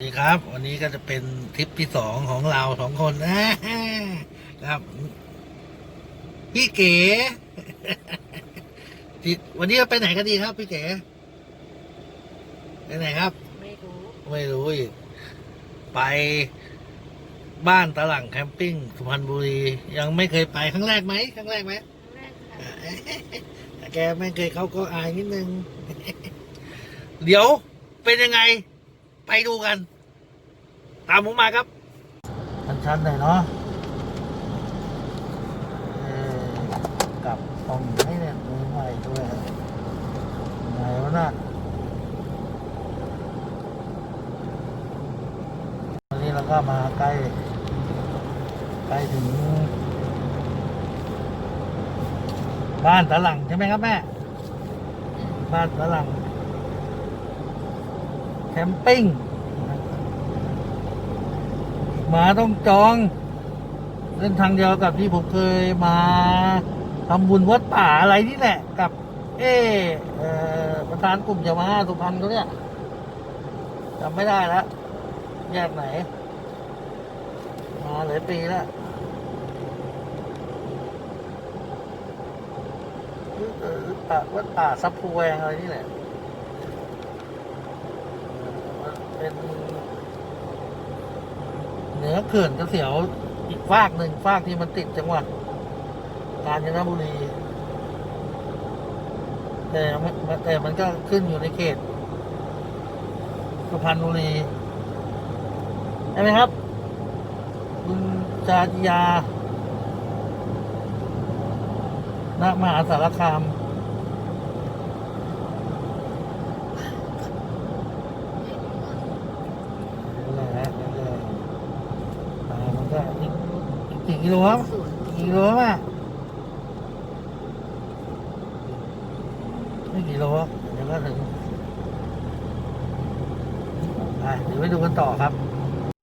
สวัสดีครับ วันนี้ก็จะเป็นทริปที่สองของเราสองคนนะครับ พี่เก๋ที่วันนี้เราไปไหนกันดีครับ พี่เก๋ไปไหนครับ ไม่รู้ ไม่รู้อีกไปบ้านตะหลังแคมปิ้งสุพรรณบุรี ยังไม่เคยไปครั้งแรกไหมครั้งแรกไหมแรกค่ะอะแต่แกไม่เคยเขาก็อายนิดนึง เดี๋ยวเป็นยังไง ไปดูกัน ตามผมมาครับชันๆหน่อยเนาะเอ่อกลับตรงนี้เนี่ยมือใหม่ด้วยไหนวะน่ะวันนี้เราก็มาใกล้ ใกล้ถึง บ้านตะหลังใช่ไหมครับแม่ บ้านตะหลังแคมปิ้ง มาต้องจอง เส้นทางเดียวกับที่ผมเคยมาทำบุญวัดป่าอะไรนี่แหละ กับ เออเออประธานกลุ่มจะมาสุพรรณเขาเนี่ยจำไม่ได้แล้วแยกไหน มาหลายปีแล้วเออป่าวัดป่าซับพูแวงอะไรนี่แหละเป็น เหนือเขื่อนกระเสียวอีกฟากหนึ่งฟากที่มันติดจังหวัดกาญจนบุรี แต่แต่มันก็ขึ้นอยู่ในเขตสุพรรณบุรีใช่ไหมครับ คุณจาติยาณมหาสารคามนั่นแหละฮะนั่นเลย อ่ามันก็อีกอีกกี่กิโลครับกี่กิโลครับแม่ไม่กี่โลครับเดี๋ยวก็ถึงไปเดี๋ยวไปดูกันต่อครับ